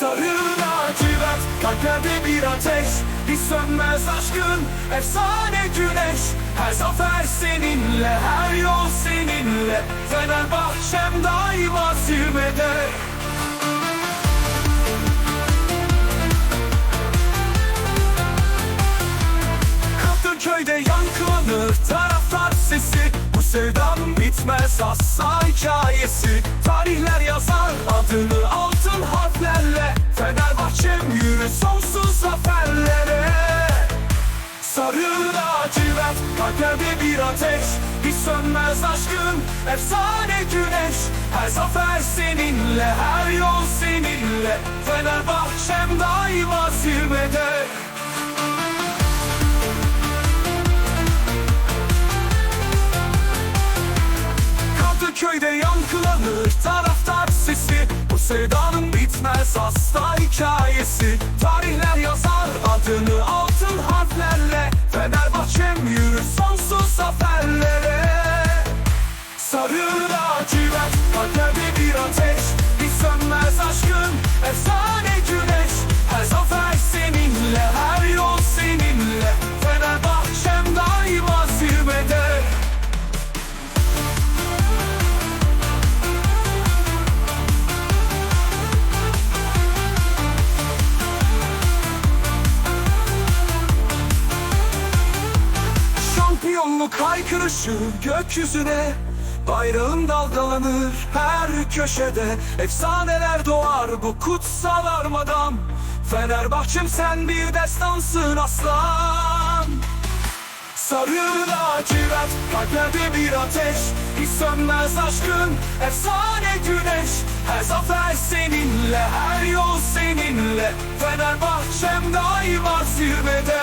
Sarı lacivert kalplerde bir ateş. Bir sönmez aşkın efsane güneş. Her zafer seninle her yol seninle. Fenerbahçem daima zirvede. Kadıköy'de yankılanır taraftar sesi. Bu sevdanın bitmez asla hikayesi. Tarihler yazar adını altın harflerle. Fenerbahçem yürü sonsuz zaferlere. Sarı lacivert kalplerde bir ateş. Hiç sönmez aşkın efsane güneş. Her zafer seninle her yol seninle. Fenerbahçem daima zirvede sevdanın bitmez asla hikayesi. Tarihler yazar adını altın harflerle. Fenerbahçem yürür sonsuz zaferlere? Sarı lacivert kalplerde bir ateş. Hiç sönmez aşkın efsane Şampiyonluk haykırışı gökyüzüne Bayrağın dalgalanır her köşede. Efsaneler doğar bu kutsal armadan Fenerbahçem sen bir destansın aslan. Sarı lacivert kalplerde bir ateş Hiç sönmez aşkın efsane güneş. Her zafer seninle her yol seninle Fenerbahçem daima zirvede